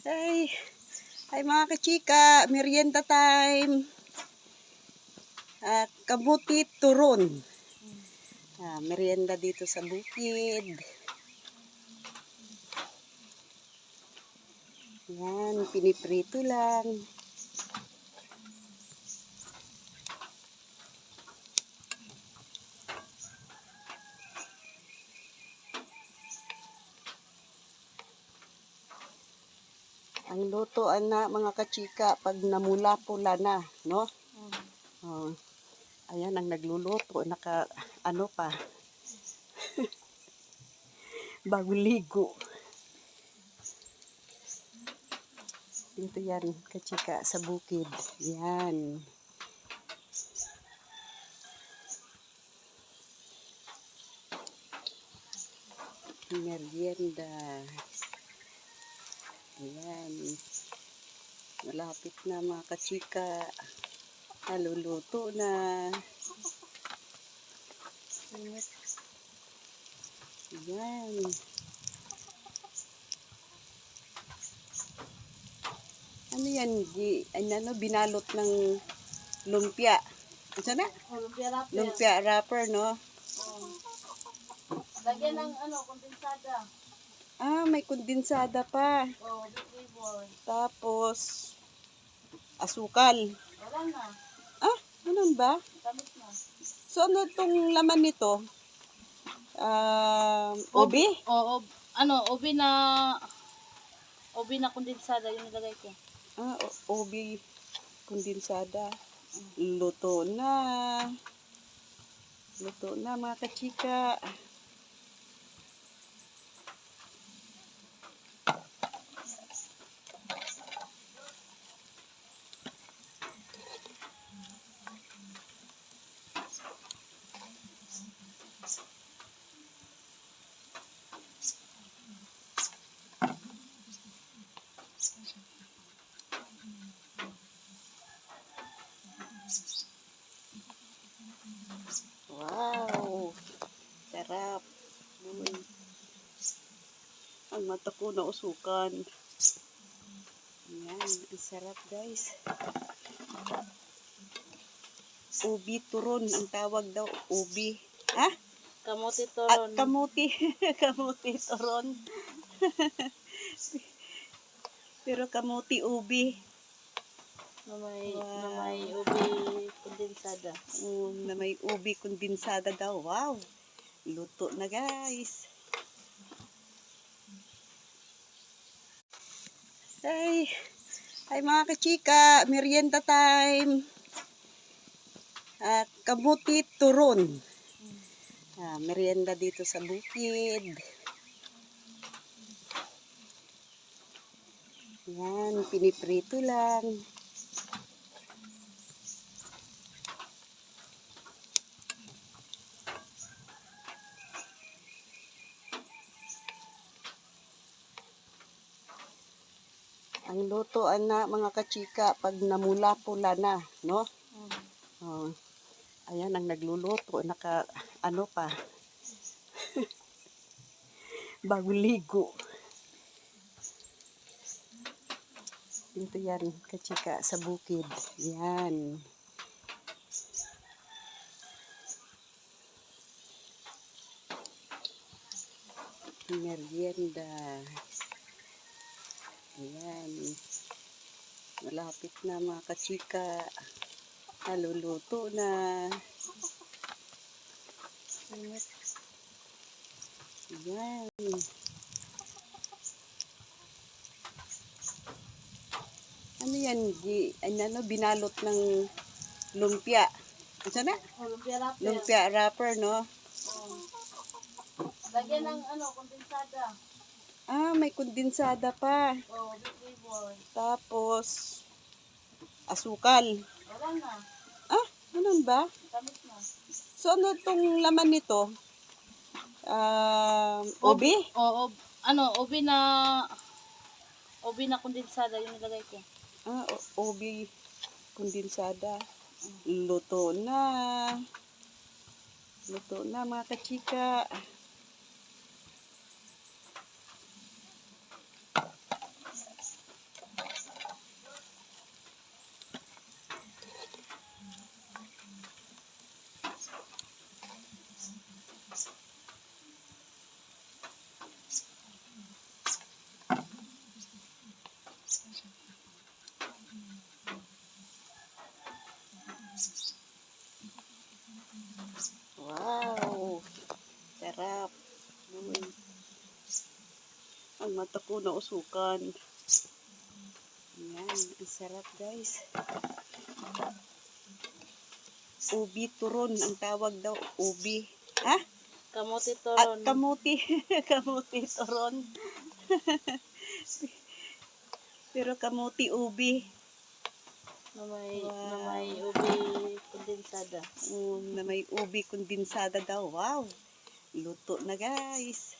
Ay, ay mga kachika, merienda time. Ah, kamuti turon. Ah, merienda dito sa bukid. Yan, piniprito lang. Ang luto na mga kachika pag namula pula na, no? Oh. Ayan ang nagluluto, naka ano pa. Bago ligo. Dito yan, kachika, sa bukid. Yan. Merienda. Ayan. Malapit na mga kachika. Naluluto na. Ayan. Ano yan? Ano, ano, binalot ng lumpia. Ano na? Lumpia wrapper. Lumpia wrapper, no? Oh. Lagyan ng ano, kondensada. Ah, may kondensada pa. Oh, flavor. Tapos, asukal. Wala na. Ah, ganun ba? Tamis na. So, ano itong laman nito? Um, ubi? Oo, ob, ano, ubi na ubi na kondensada yung nilagay ko. Ah, ubi kondensada. Luto na. Luto na mga kachika. Wow! Sarap. Uy. Ang mata ko na usukan. Yan, ang sarap guys. Ubi turon ang tawag daw. Ubi. Ha? Kamote At toron. kamuti. kamuti turon. Pero kamuti ubi. na may, Wow. na may ubi kondensada. Um, na may ubi kondensada daw. Wow! Luto na guys. Ay, ay mga kachika, merienda time. Ah, kamuti turon. Ah, merienda dito sa bukid. Yan, piniprito lang. Ang luto na mga kachika pag namula pula na, no? Oh. Ayan ang nagluluto, naka ano pa. Bago ligo. Dito yan, kachika, sa bukid. Yan. Merienda. Ayan. Malapit na mga kachika. Naluluto na. Ayan. Ano yan? Gi, ano, binalot ng lumpia. Ano na? Oh, lumpia wrapper. Lumpia wrapper, no? Oh. Lagyan ng ano, kondensada. Ah, may kondensada pa. Oh, with flavor. Tapos, asukal. Wala na. Ah, ganun ba? Tamis na. So, ano itong laman nito? Um, ubi? Oo, ob, ano, ubi na ubi na kondensada yung nilagay ko. Ah, ubi kondensada. Luto na. Luto na mga kachika. Ang mata ko nausukan. Yan, ang sarap guys. Ubi turon ang tawag daw. Ubi. Ha? Kamuti At toron. kamuti. kamuti turon. Pero kamuti ubi. na may, na Wow. may ubi kondensada. Um, na may ubi kondensada daw. Wow. Luto na guys.